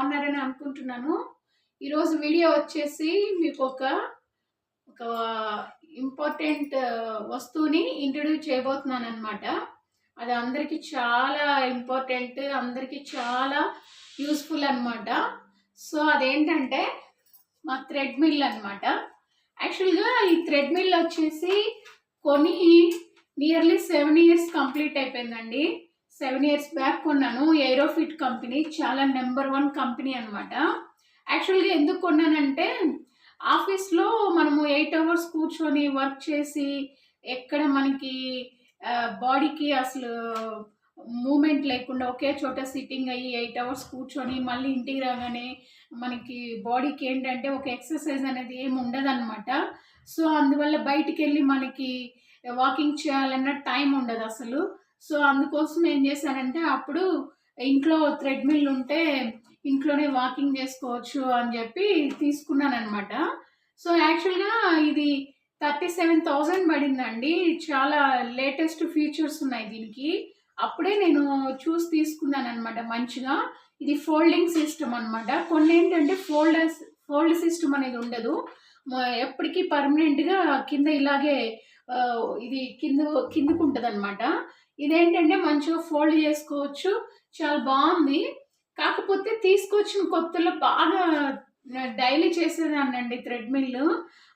బాగున్నారని అనుకుంటున్నాను. ఈరోజు వీడియో వచ్చేసి మీకు ఒక ఒక ఇంపార్టెంట్ వస్తువుని ఇంట్రడ్యూస్ చేయబోతున్నాను అనమాట అది అందరికీ చాలా ఇంపార్టెంట్ అందరికీ చాలా యూస్ఫుల్ అనమాట సో అదేంటంటే మా థ్రెడ్మిల్ అనమాట యాక్చువల్గా ఈ థ్రెడ్మిల్ వచ్చేసి కొని నియర్లీ సెవెన్ ఇయర్స్ కంప్లీట్ అయిపోయిందండి. సెవెన్ ఇయర్స్ బ్యాక్ కొన్నాను. ఏరోఫిట్ కంపెనీ చాలా నెంబర్ వన్ కంపెనీ అనమాట యాక్చువల్గా ఎందుకు కొన్నానంటే ఆఫీస్లో మనము ఎయిట్ అవర్స్ కూర్చొని వర్క్ చేసి ఎక్కడ మనకి బాడీకి అసలు మూమెంట్ లేకుండా ఒకే చోట సిట్టింగ్ అయ్యి ఎయిట్ అవర్స్ కూర్చొని మళ్ళీ ఇంటికి రాగానే మనకి బాడీకి ఏంటంటే ఒక ఎక్సర్సైజ్ అనేది ఏమి ఉండదన్నమాట. సో అందువల్ల బయటికి వెళ్ళి మనకి వాకింగ్ చేయాలన్న టైం ఉండదు అసలు. సో అందుకోసం ఏం చేశానంటే అప్పుడు ఇంట్లో థ్రెడ్మిల్ ఉంటే ఇంట్లోనే వాకింగ్ చేసుకోవచ్చు అని చెప్పి తీసుకున్నాను అనమాట సో యాక్చువల్గా ఇది థర్టీ సెవెన్ థౌజండ్ పడిందండి. చాలా లేటెస్ట్ ఫీచర్స్ ఉన్నాయి దీనికి. అప్పుడే నేను చూసి తీసుకున్నాను అనమాట మంచిగా. ఇది ఫోల్డింగ్ సిస్టమ్ అనమాట కొన్ని ఏంటంటే ఫోల్డర్స్ ఫోల్డ్ సిస్టమ్ అనేది ఉండదు. ఎప్పటికీ పర్మనెంట్గా కింద ఇలాగే ఇది కింద కిందకు ఉంటుంది అనమాట ఇదేంటంటే మంచిగా ఫోల్డ్ చేసుకోవచ్చు. చాలా బాగుంది. కాకపోతే తీసుకొచ్చిన కొత్తలో బాగా డైలీ చేసేదాన్నండి థ్రెడ్మిల్.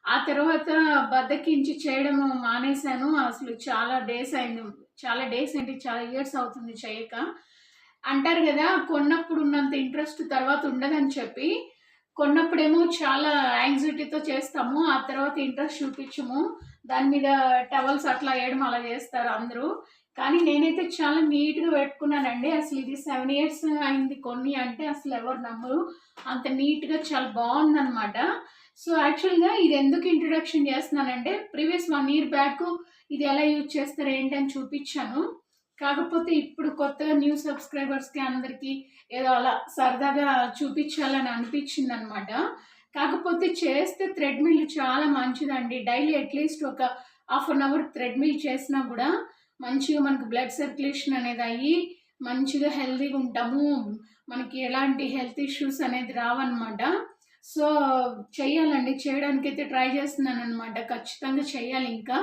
ఆ తర్వాత బద్దకించి చేయడం మానేశాను. అసలు చాలా డేస్ అయింది. చాలా డేస్ ఏంటి చాలా ఇయర్స్ అవుతుంది చేయక. అంటారు కదా కొన్నప్పుడు ఉన్నంత ఇంట్రెస్ట్ తర్వాత ఉండదని చెప్పి. కొన్నప్పుడేమో చాలా యాంగ్జైటీతో చేస్తాము. ఆ తర్వాత ఇంట్రెస్ట్ చూపించము. దాని మీద టవల్స్ అట్లా వేయడం అలా చేస్తారు అందరూ. కానీ నేనైతే చాలా నీట్గా పెట్టుకున్నానండి. అసలు ఇది సెవెన్ ఇయర్స్ అయింది కొన్ని అంటే అసలు ఎవరు నమ్మరు. అంత నీట్గా చాలా బాగుందనమాట సో యాక్చువల్గా ఇది ఎందుకు ఇంట్రొడక్షన్ చేస్తున్నానంటే ప్రీవియస్ వన్ ఇయర్ బ్యాక్ ఇది ఎలా యూజ్ చేస్తారు ఏంటని చూపించాను. కాకపోతే ఇప్పుడు కొత్తగా న్యూ సబ్స్క్రైబర్స్కి అందరికీ ఏదో అలా సరదాగా చూపించాలని అనిపించింది అనమాట కాకపోతే చేస్తే థ్రెడ్మిల్ చాలా మంచిదండి. డైలీ అట్లీస్ట్ ఒక హాఫ్ అన్ అవర్ థ్రెడ్మిల్ చేసినా కూడా మంచిగా మనకు బ్లడ్ సర్క్యులేషన్ అనేది అయ్యి మంచిగా హెల్తీగా ఉంటాము. మనకి ఎలాంటి హెల్త్ ఇష్యూస్ అనేది రావన్నమాట. సో చేయాలండి చేయడానికి అయితే ట్రై చేస్తున్నాను అనమాట ఖచ్చితంగా చేయాలి ఇంకా.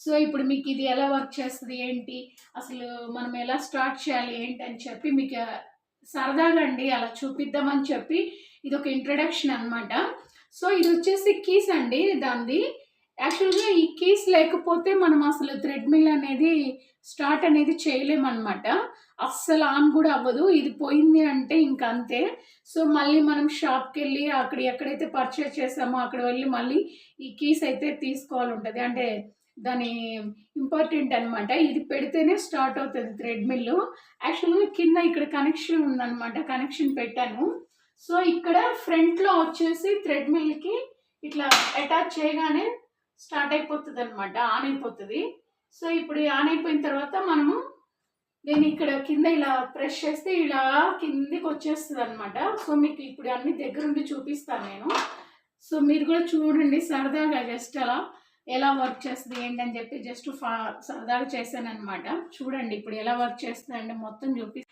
సో ఇప్పుడు మీకు ఇది ఎలా వర్క్ చేస్తుంది? ఏంటి? అసలు మనం ఎలా స్టార్ట్ చేయాలి? ఏంటి? అని చెప్పి మీకు సరదాగా అండి అలా చూపిద్దామని చెప్పి ఇది ఒక ఇంట్రడక్షన్ అనమాట సో ఇది వచ్చేసి కీస్ అండి దాన్ని యాక్చువల్గా ఈ కీస్ లేకపోతే మనం అసలు థ్రెడ్మిల్ అనేది స్టార్ట్ అనేది చేయలేమన్నమాట. అస్సలు ఆన్ కూడా అవ్వదు. ఇది పోయింది అంటే ఇంకా అంతే. సో మళ్ళీ మనం షాప్కి వెళ్ళి అక్కడ ఎక్కడైతే పర్చేస్ చేసామో అక్కడ వెళ్ళి మళ్ళీ ఈ కీస్ అయితే తీసుకోవాలి ఉంటుంది అంటే దాని ఇంపార్టెంట్ అనమాట ఇది పెడితేనే స్టార్ట్ అవుతుంది థ్రెడ్మిల్. యాక్చువల్గా కింద ఇక్కడ కనెక్షన్ ఉందన్నమాట. కనెక్షన్ పెట్టాను. సో ఇక్కడ ఫ్రంట్లో వచ్చేసి థ్రెడ్మిల్కి ఇట్లా అటాచ్ చేయగానే స్టార్ట్ అయిపోతుంది అనమాట ఆన్ అయిపోతుంది. సో ఇప్పుడు ఆన్ అయిపోయిన తర్వాత మనము నేను ఇక్కడ కింద ఇలా ప్రెస్ చేస్తే ఇలా కిందికి వచ్చేస్తుంది అనమాట సో మీకు ఇప్పుడు అన్ని దగ్గరుండి చూపిస్తాను నేను. సో మీరు కూడా చూడండి సరదాగా జస్ట్ అలా ఎలా వర్క్ చేస్తుంది ఏంటని చెప్పి జస్ట్ ఫా సరదాగా చేశాను అనమాట చూడండి ఇప్పుడు ఎలా వర్క్ చేస్తుందంటే మొత్తం చూపి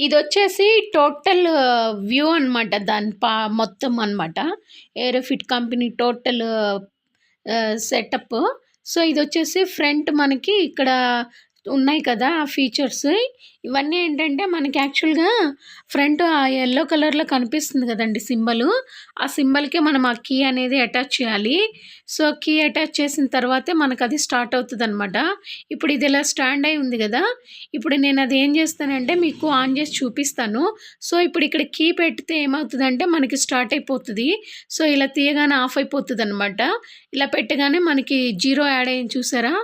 ఇది వచ్చేసి టోటల్ వ్యూ అనమాట దాని పా మొత్తం అనమాట Aerofit company total setup so ఇది వచ్చేసి ఫ్రంట్ మనకి ఇక్కడ ఉన్నాయి కదా ఆ ఫీచర్స్ ఇవన్నీ ఏంటంటే మనకి యాక్చువల్గా ఫ్రంట్ ఆ ఎల్లో కలర్లో కనిపిస్తుంది కదండి సింబల్. ఆ సింబల్కే మనం ఆ కీ అనేది అటాచ్ చేయాలి. సో కీ అటాచ్ చేసిన తర్వాతే మనకు అది స్టార్ట్ అవుతుంది అనమాట ఇప్పుడు ఇది ఇలా స్టాండ్ అయి ఉంది కదా. ఇప్పుడు నేను అది ఏం చేస్తానంటే మీకు ఆన్ చేసి చూపిస్తాను. సో ఇప్పుడు ఇక్కడ కీ పెడితే ఏమవుతుందంటే మనకి స్టార్ట్ అయిపోతుంది. సో ఇలా తీయగానే ఆఫ్ అయిపోతుంది అనమాట ఇలా పెట్టగానే మనకి జీరో యాడ్ అయ్యింది చూసారా?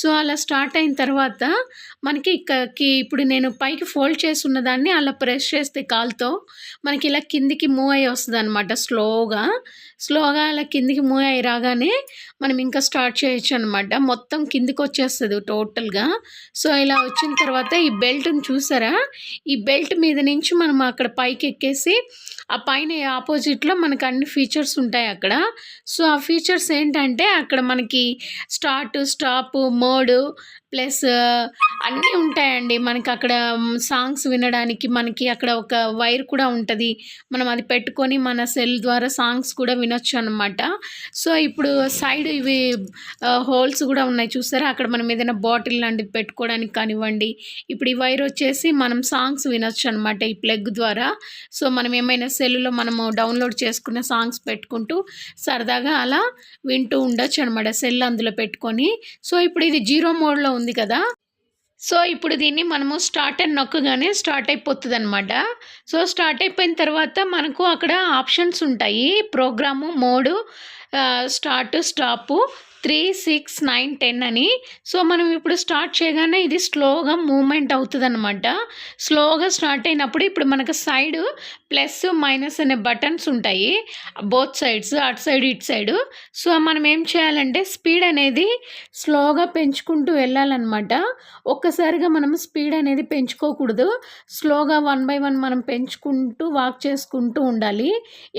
సో అలా స్టార్ట్ అయిన తర్వాత మనకి ఇక్కకి ఇప్పుడు నేను పైకి ఫోల్డ్ చేసి ఉన్నదాన్ని అలా ప్రెస్ చేస్తే కాల్తో మనకి ఇలా కిందికి మూవ్ అయ్యి వస్తుంది అనమాట స్లోగా. స్లోగా అలా కిందికి మూవ్ అయ్యి రాగానే మనం ఇంకా స్టార్ట్ చేయొచ్చు అనమాట మొత్తం కిందికి వచ్చేస్తుంది టోటల్గా. సో ఇలా వచ్చిన తర్వాత ఈ బెల్ట్ని చూసారా? ఈ బెల్ట్ మీద నుంచి మనం అక్కడ పైకి ఎక్కేసి ఆ పైన ఆపోజిట్లో మనకు అన్ని ఫీచర్స్ ఉంటాయి అక్కడ. సో ఆ ఫీచర్స్ ఏంటంటే అక్కడ మనకి స్టార్ట్ స్టాప్ మోడ్ ప్లస్ అన్నీ ఉంటాయండి. మనకి అక్కడ సాంగ్స్ వినడానికి మనకి అక్కడ ఒక వైర్ కూడా ఉంటుంది. మనం అది పెట్టుకొని మన సెల్ ద్వారా సాంగ్స్ కూడా వినొచ్చు అనమాట సో ఇప్పుడు సైడ్ ఇవి హోల్స్ కూడా ఉన్నాయి. చూసారా? అక్కడ మనం ఏదైనా బాటిల్ లాంటిది పెట్టుకోవడానికి కానివ్వండి. ఇప్పుడు ఈ వైర్ వచ్చేసి మనం సాంగ్స్ వినొచ్చు అనమాట ఈ ప్లగ్ ద్వారా. సో మనం ఏమైనా సెల్లులో మనము డౌన్లోడ్ చేసుకున్న సాంగ్స్ పెట్టుకుంటూ సరదాగా అలా వింటూ ఉండొచ్చు అనమాట సెల్ అందులో పెట్టుకొని. సో ఇప్పుడు ఇది జీరో మోడ్లో ఉంది కదా? సో ఇప్పుడు దీన్ని మనము స్టార్ట్ అని నొక్కగానే స్టార్ట్ అయిపోతుంది అనమాట సో స్టార్ట్ అయిపోయిన తర్వాత మనకు అక్కడ ఆప్షన్స్ ఉంటాయి. Program mode start stop. Three six nine ten అని. సో మనం ఇప్పుడు స్టార్ట్ చేయగానే ఇది స్లోగా మూమెంట్ అవుతుంది అనమాట స్లోగా స్టార్ట్ అయినప్పుడు ఇప్పుడు మనకు సైడ్ ప్లస్ మైనస్ అనే బటన్స్ ఉంటాయి. బోత్ సైడ్స్ అటు సైడ్ ఇటు సైడ్. సో మనం ఏం చేయాలంటే స్పీడ్ అనేది స్లోగా పెంచుకుంటూ వెళ్ళాలన్నమాట. ఒక్కసారిగా మనం స్పీడ్ అనేది పెంచుకోకూడదు. స్లోగా వన్ బై వన్ మనం పెంచుకుంటూ వాక్ చేసుకుంటూ ఉండాలి.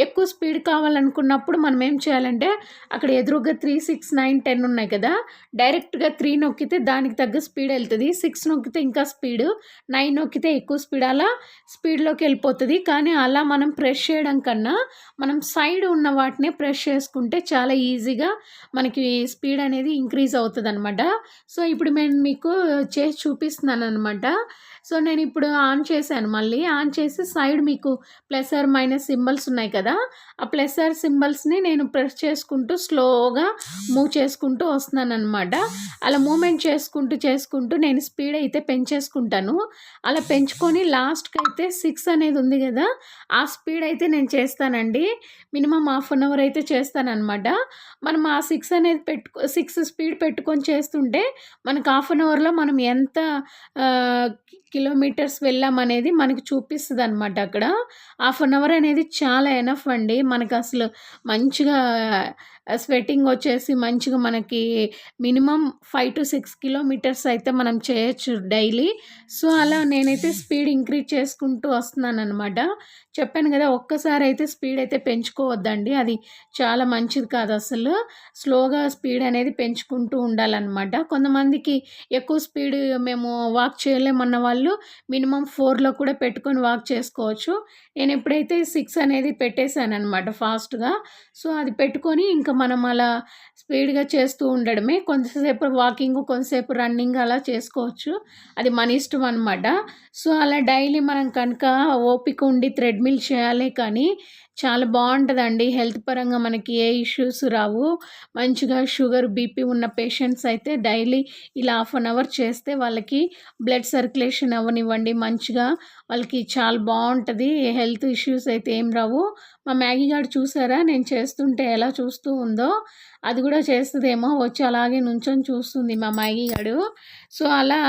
ఎక్కువ స్పీడ్ కావాలనుకున్నప్పుడు మనం ఏం చేయాలంటే అక్కడ ఎదురుగా త్రీ సిక్స్ నైన్ టెన్ ఉన్నాయి కదా? డైరెక్ట్గా త్రీ నొక్కితే దానికి తగ్గ స్పీడ్ వెళ్తుంది. సిక్స్ నొక్కితే ఇంకా స్పీడ్. నైన్ నొక్కితే ఎక్కువ స్పీడ్. అలా స్పీడ్లోకి వెళ్ళిపోతుంది. కానీ అలా మనం ప్రెష్ చేయడం కన్నా మనం సైడ్ ఉన్న వాటిని ప్రెష్ చేసుకుంటే చాలా ఈజీగా మనకి స్పీడ్ అనేది ఇంక్రీజ్ అవుతుంది అనమాట సో ఇప్పుడు నేను మీకు చేసి చూపిస్తున్నాను అనమాట సో నేను ఇప్పుడు ఆన్ చేశాను. మళ్ళీ ఆన్ చేసి సైడ్ మీకు ప్లస్ ఆర్ మైనస్ సింబల్స్ ఉన్నాయి కదా ఆ ప్లస్ ఆర్ సింబల్స్ని నేను ప్రెస్ చేసుకుంటూ స్లోగా మూవ్ చేసుకుంటూ వస్తున్నాను అనమాట అలా మూమెంట్ చేసుకుంటూ చేసుకుంటూ నేను స్పీడ్ అయితే పెంచేసుకుంటాను. అలా పెంచుకొని లాస్ట్కి అయితే సిక్స్ అనేది ఉంది కదా ఆ స్పీడ్ అయితే నేను చేస్తానండి. మినిమం హాఫ్ అన్ అవర్ అయితే చేస్తానన్నమాట. మనం ఆ సిక్స్ అనేది పెట్టుకో సిక్స్ స్పీడ్ పెట్టుకొని చేస్తుంటే మనకు హాఫ్ అన్ అవర్లో మనం ఎంత కిలోమీటర్స్ వెళ్ళామనేది మనకి చూపిస్తుంది అనమాట అక్కడ. హాఫ్ అన్ అవర్ అనేది చాలా ఎనఫ్ అండి. మనకు అసలు మంచిగా స్వెట్టింగ్ వచ్చేసి మంచిగా మనకి minimum five to six kilometres అయితే మనం చేయొచ్చు డైలీ. సో అలా నేనైతే స్పీడ్ ఇంక్రీజ్ చేసుకుంటూ వస్తున్నాను అనమాట చెప్పాను కదా ఒక్కసారి అయితే స్పీడ్ అయితే పెంచుకోవద్దండి. అది చాలా మంచిది కాదు అసలు. స్లోగా స్పీడ్ అనేది పెంచుకుంటూ ఉండాలన్నమాట. కొంతమందికి ఎక్కువ స్పీడ్ మేము వాక్ చేయలేమన్న వాళ్ళు మినిమం ఫోర్లో కూడా పెట్టుకొని వాక్ చేసుకోవచ్చు. నేను ఎప్పుడైతే సిక్స్ అనేది పెట్టేశాను అనమాట ఫాస్ట్గా సో అది పెట్టుకొని ఇంకా మనం అలా స్పీడ్గా చేస్తూ ఉండడమే. కొంతసేపు వాకింగ్ కొంతసేపు రన్నింగ్ అలా చేసుకోవచ్చు. అది మన ఇష్టం అనమాట సో అలా డైలీ మనం కనుక ఓపిక ఉండి థ్రెడ్ ట్రెడ్మిల్ చేయాలి కానీ చాలా బాగుంటుందండి. హెల్త్ పరంగా మనకి ఏ ఇష్యూస్ రావు. మంచిగా షుగర్ బీపీ ఉన్న పేషెంట్స్ అయితే డైలీ ఇలా హాఫ్ అన్ అవర్ చేస్తే వాళ్ళకి బ్లడ్ సర్క్యులేషన్ అవ్వనివ్వండి. మంచిగా వాళ్ళకి చాలా బాగుంటుంది. హెల్త్ ఇష్యూస్ అయితే ఏం రావు. మా మ్యాగీ గారు చూసారా? నేను చేస్తుంటే ఎలా చూస్తూ ఉందో. అది కూడా చేస్తుందేమో వచ్చి అలాగే నుంచొని చూస్తుంది మా మ్యాగీ సో అలా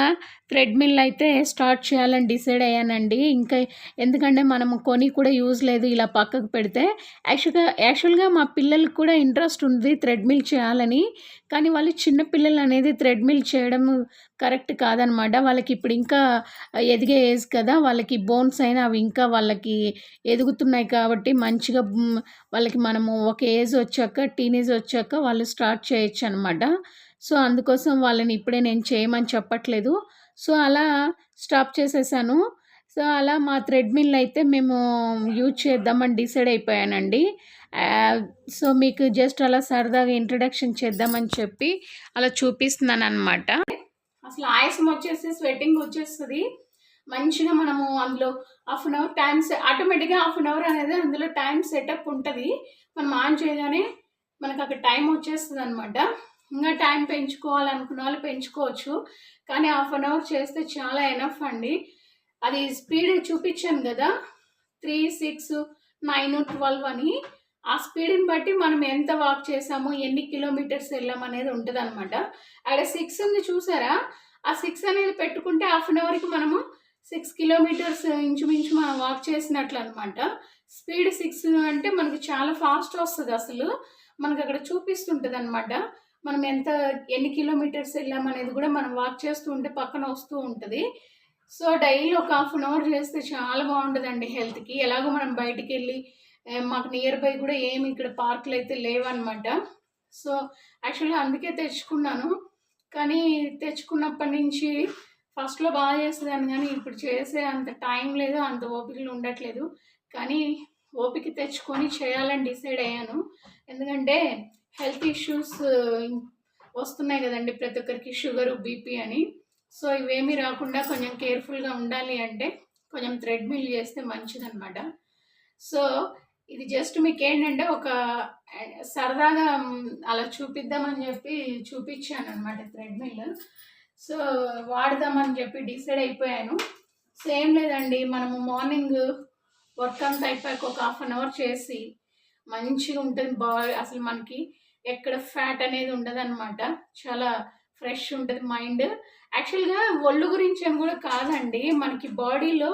థ్రెడ్మిల్ అయితే స్టార్ట్ చేయాలని డిసైడ్ అయ్యానండి. ఇంకా ఎందుకంటే మనం కొని కూడా యూజ్ లేదు ఇలా పక్కకు పెడితే. యాక్చువల్గా యాక్చువల్గా మా పిల్లలకు కూడా ఇంట్రెస్ట్ ఉంది థ్రెడ్మిల్ చేయాలని. కానీ వాళ్ళు చిన్నపిల్లలు అనేది థ్రెడ్మిల్ చేయడం కరెక్ట్ కాదనమాట. వాళ్ళకి ఇప్పుడు ఇంకా ఎదిగే ఏజ్ కదా వాళ్ళకి బోన్స్ అయినా అవి ఇంకా వాళ్ళకి ఎదుగుతున్నాయి కాబట్టి మంచిగా వాళ్ళకి మనము ఒక ఏజ్ వచ్చాక టీనేజ్ వచ్చాక వాళ్ళు స్టార్ట్ చేయొచ్చు అనమాట సో అందుకోసం వాళ్ళని ఇప్పుడే నేను చేయమని చెప్పట్లేదు. సో అలా స్టాప్ చేసేసాను. సో అలా మా థ్రెడ్మిల్ అయితే మేము యూజ్ చేద్దామని డిసైడ్ అయిపోయానండి. సో మీకు జస్ట్ అలా సరదాగా ఇంట్రడక్షన్ చేద్దామని చెప్పి అలా చూపిస్తున్నాను అనమాట అసలు ఆయాసం వచ్చేసి స్వెట్టింగ్ వచ్చేస్తుంది. మంచిగా మనము అందులో హాఫ్ అన్ అవర్ టైం ఆటోమేటిక్గా హాఫ్ అన్ అవర్ అనేది అందులో టైం సెటప్ ఉంటుంది. మనం ఆన్ చేయగానే మనకు అక్కడ టైం వచ్చేస్తుంది అనమాట ఇంకా టైం పెంచుకోవాలనుకున్న వాళ్ళు పెంచుకోవచ్చు. కానీ హాఫ్ అన్ అవర్ చేస్తే చాలా ఎనఫ్ అండి. అది స్పీడ్ చూపించాను కదా? త్రీ సిక్స్ నైన్ ట్వెల్వ్ అని. ఆ స్పీడ్ని బట్టి మనం ఎంత వాక్ చేసాము ఎన్ని కిలోమీటర్స్ వెళ్ళాము అనేది ఉంటుంది అనమాట అక్కడ సిక్స్ ఉంది చూసారా? ఆ సిక్స్ అనేది పెట్టుకుంటే హాఫ్ అన్ అవర్కి మనము సిక్స్ కిలోమీటర్స్ ఇంచుమించు మనం వాక్ చేసినట్లు అనమాట స్పీడ్ సిక్స్ అంటే మనకి చాలా ఫాస్ట్ వస్తుంది అసలు. మనకు అక్కడ చూపిస్తుంటుంది అనమాట మనం ఎంత ఎన్ని కిలోమీటర్స్ వెళ్ళాం అనేది కూడా మనం వాక్ చేస్తూ ఉంటే పక్కన వస్తూ ఉంటుంది. సో డైలీ ఒక హాఫ్ అన్ అవర్ చేస్తే చాలా బాగుంటుందండి హెల్త్కి. ఎలాగో మనం బయటికి వెళ్ళి మాకు నియర్ బై కూడా ఏమి ఇక్కడ పార్కులు అయితే లేవన్నమాట. సో యాక్చువల్గా అందుకే తెచ్చుకున్నాను. కానీ తెచ్చుకున్నప్పటి నుంచి ఫస్ట్లో బాగా చేసేదాన్ని కానీ ఇప్పుడు చేసే అంత టైం లేదు అంత ఓపికలు ఉండట్లేదు. కానీ ఓపిక తెచ్చుకొని చేయాలని డిసైడ్ అయ్యాను. ఎందుకంటే హెల్త్ ఇష్యూస్ వస్తున్నాయి కదండి ప్రతి ఒక్కరికి షుగరు బీపీ అని. సో ఇవేమీ రాకుండా కొంచెం కేర్ఫుల్గా ఉండాలి అంటే కొంచెం థ్రెడ్ మిల్ చేస్తే మంచిదన్నమాట. సో ఇది జస్ట్ మీకు ఏంటంటే ఒక సరదాగా అలా చూపిద్దామని చెప్పి చూపించాను అనమాట థ్రెడ్మిల్. సో వాడదామని చెప్పి డిసైడ్ అయిపోయాను. సో ఏం లేదండి మనము మార్నింగ్ వర్క్ అంతా అయిపోయాక ఒక హాఫ్ అన్ అవర్ చేసి మంచిగా ఉంటుంది బాయ్ అసలు మనకి ఎక్కడ ఫ్యాట్ అనేది ఉండదన్నమాట. చాలా ఫ్రెష్ ఉంటుంది మైండ్. యాక్చువల్గా ఒళ్ళు గురించి అని కూడా కాదండి. మనకి బాడీలో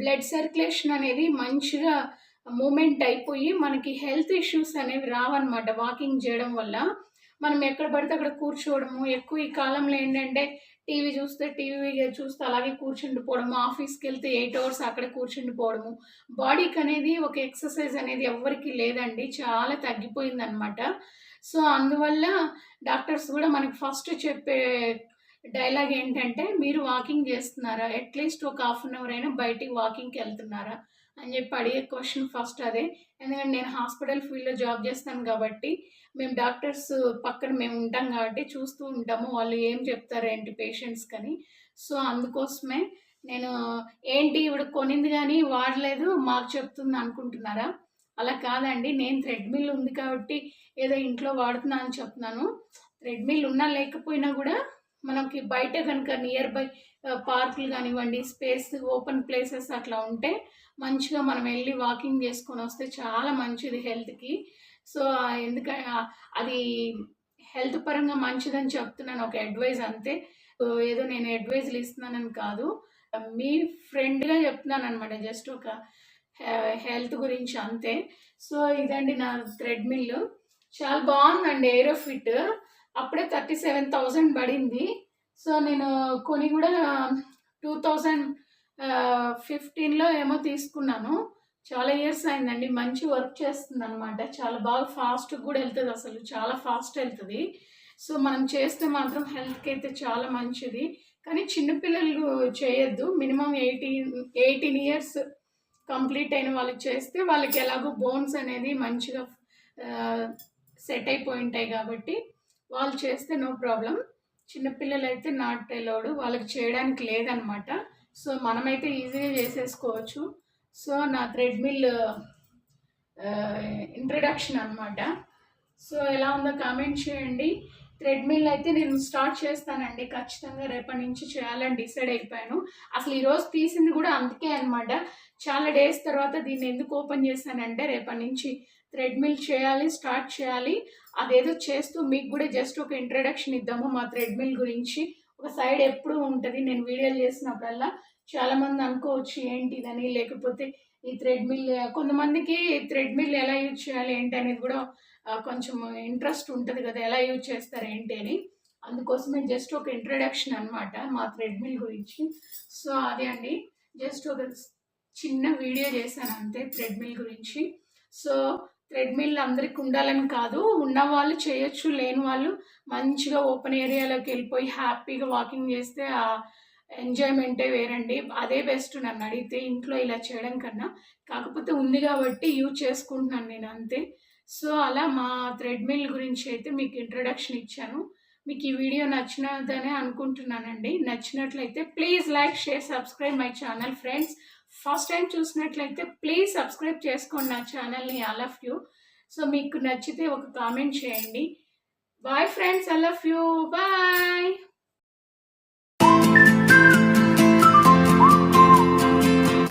బ్లడ్ సర్క్యులేషన్ అనేది మంచిగా మూమెంట్ అయిపోయి మనకి హెల్త్ ఇష్యూస్ అనేవి రావన్నమాట వాకింగ్ చేయడం వల్ల. మనం ఎక్కడ పడితే అక్కడ కూర్చోవడము ఎక్కువ ఈ కాలంలో ఏంటంటే టీవీ చూస్తే టీవీ చూస్తే అలాగే కూర్చుండిపోవడము ఆఫీస్కి వెళ్తే ఎయిట్ అవర్స్ అక్కడ కూర్చుండిపోవడము. బాడీకి అనేది ఒక ఎక్సర్సైజ్ అనేది ఎవరికి లేదండి. చాలా తగ్గిపోయింది అనమాట సో అందువల్ల డాక్టర్స్ కూడా మనకి ఫస్ట్ చెప్పే డైలాగ్ ఏంటంటే మీరు వాకింగ్ చేస్తున్నారా? అట్లీస్ట్ ఒక హాఫ్ అన్ అవర్ అయినా బయటికి వాకింగ్కి వెళ్తున్నారా? అని చెప్పి అడిగే క్వశ్చన్ ఫస్ట్ అదే. ఎందుకంటే నేను హాస్పిటల్ ఫీల్డ్లో జాబ్ చేస్తాను కాబట్టి మేము డాక్టర్స్ పక్కన మేము ఉంటాం కాబట్టి చూస్తూ ఉంటాము వాళ్ళు ఏం చెప్తారు ఏంటి పేషెంట్స్ కానీ సో అందుకోసమే నేను ఏంటి ఇవిడ కొనింది కానీ వాడలేదు మాకు చెప్తుంది అనుకుంటున్నారా? అలా కాదండి నేను థ్రెడ్మిల్ ఉంది కాబట్టి ఏదో ఇంట్లో వాడుతున్నా అని చెప్తున్నాను. థ్రెడ్మిల్ ఉన్నా లేకపోయినా కూడా మనకి బయట కనుక నియర్ బై పార్కులు కానివ్వండి స్పేస్ ఓపెన్ ప్లేసెస్ అట్లా ఉంటే మంచిగా మనం వెళ్ళి వాకింగ్ చేసుకొని వస్తే చాలా మంచిది హెల్త్కి సో ఎందుకంటే అది హెల్త్ పరంగా మంచిదని చెప్తున్నాను ఒక అడ్వైజ్ అంతే. ఏదో నేను అడ్వైజ్లు ఇస్తున్నానని కాదు. మీ ఫ్రెండ్గా చెప్తున్నాను అనమాట జస్ట్ ఒక హెల్త్ గురించి అంతే. సో ఇదండి నా థ్రెడ్మిల్ చాలా బాగుందండి ఏరోఫిట్ అప్పుడే థర్టీ సెవెన్ థౌజండ్ పడింది. సో నేను కొని కూడా టూ థౌజండ్ ఫిఫ్టీన్లో ఏమో తీసుకున్నాను. చాలా ఇయర్స్ అయిందండి. మంచి వర్క్ చేస్తుంది అనమాట చాలా బాగా ఫాస్ట్ కూడా వెళ్తుంది అసలు. చాలా ఫాస్ట్ వెళ్తుంది. సో మనం చేస్తే మాత్రం హెల్త్కి అయితే చాలా మంచిది. కానీ చిన్నపిల్లలు చేయొద్దు. Minimum eighteen eighteen years complete అయిన వాళ్ళకి చేస్తే వాళ్ళకి ఎలాగో బోన్స్ అనేది మంచిగా సెట్ అయిపోయి ఉంటాయి కాబట్టి వాళ్ళు చేస్తే నో ప్రాబ్లం. చిన్నపిల్లలు అయితే నాట్ ఎలౌడ్ వాళ్ళకి చేయడానికి లేదనమాట. సో మనమైతే ఈజీగా చేసేసుకోవచ్చు. సో నా థ్రెడ్మిల్ ఇంట్రడక్షన్ అనమాట సో ఎలా ఉందో కామెంట్ చేయండి. థ్రెడ్మిల్ అయితే నేను స్టార్ట్ చేస్తానండి. ఖచ్చితంగా రేపటి నుంచి చేయాలని డిసైడ్ అయిపోయాను. అసలు ఈరోజు తీసింది కూడా అందుకే అనమాట చాలా డేస్ తర్వాత దీన్ని ఎందుకు ఓపెన్ చేశానంటే రేపటి నుంచి థ్రెడ్మిల్ చేయాలి స్టార్ట్ చేయాలి. అదేదో చేస్తూ మీకు కూడా జస్ట్ ఒక ఇంట్రడక్షన్ ఇద్దాము మా థ్రెడ్మిల్ గురించి. ఒక సైడ్ ఎప్పుడు ఉంటుంది? నేను వీడియోలు చేసినప్పుడల్లా చాలామంది అనుకోవచ్చు ఏంటిదని లేకపోతే ఈ థ్రెడ్మిల్ కొంతమందికి థ్రెడ్మిల్ ఎలా యూజ్ చేయాలి ఏంటి అనేది కూడా కొంచెం ఇంట్రెస్ట్ ఉంటుంది కదా ఎలా యూజ్ చేస్తారు ఏంటి అని. అందుకోసమే జస్ట్ ఒక ఇంట్రడక్షన్ అనమాట మా థ్రెడ్మిల్ గురించి. సో అదే అండి జస్ట్ ఒక చిన్న వీడియో చేశాను అంతే థ్రెడ్మిల్ గురించి. సో థ్రెడ్మిల్ అందరికి ఉండాలని కాదు ఉన్న వాళ్ళు చేయొచ్చు లేని వాళ్ళు మంచిగా ఓపెన్ ఏరియాలోకి వెళ్ళిపోయి హ్యాపీగా వాకింగ్ చేస్తే ఆ ఎంజాయ్మెంటే వేరండి. అదే బెస్ట్ నన్ను అడిగితే ఇంట్లో ఇలా చేయడం కన్నా. కాకపోతే ఉంది కాబట్టి యూజ్ చేసుకుంటున్నాను నేను అంతే. సో అలా మా థ్రెడ్మిల్ గురించి అయితే మీకు ఇంట్రడక్షన్ ఇచ్చాను. మీకు ఈ వీడియో నచ్చినదనే అనుకుంటున్నానండి. నచ్చినట్లయితే please like share subscribe my channel friends first time చూసినట్లయితే ప్లీజ్ సబ్స్క్రైబ్ చేసుకోండి నా ఛానల్ని ఆల్ ఆఫ్ యూ సో మీకు నచ్చితే ఒక కామెంట్ చేయండి. Bye friends I love you bye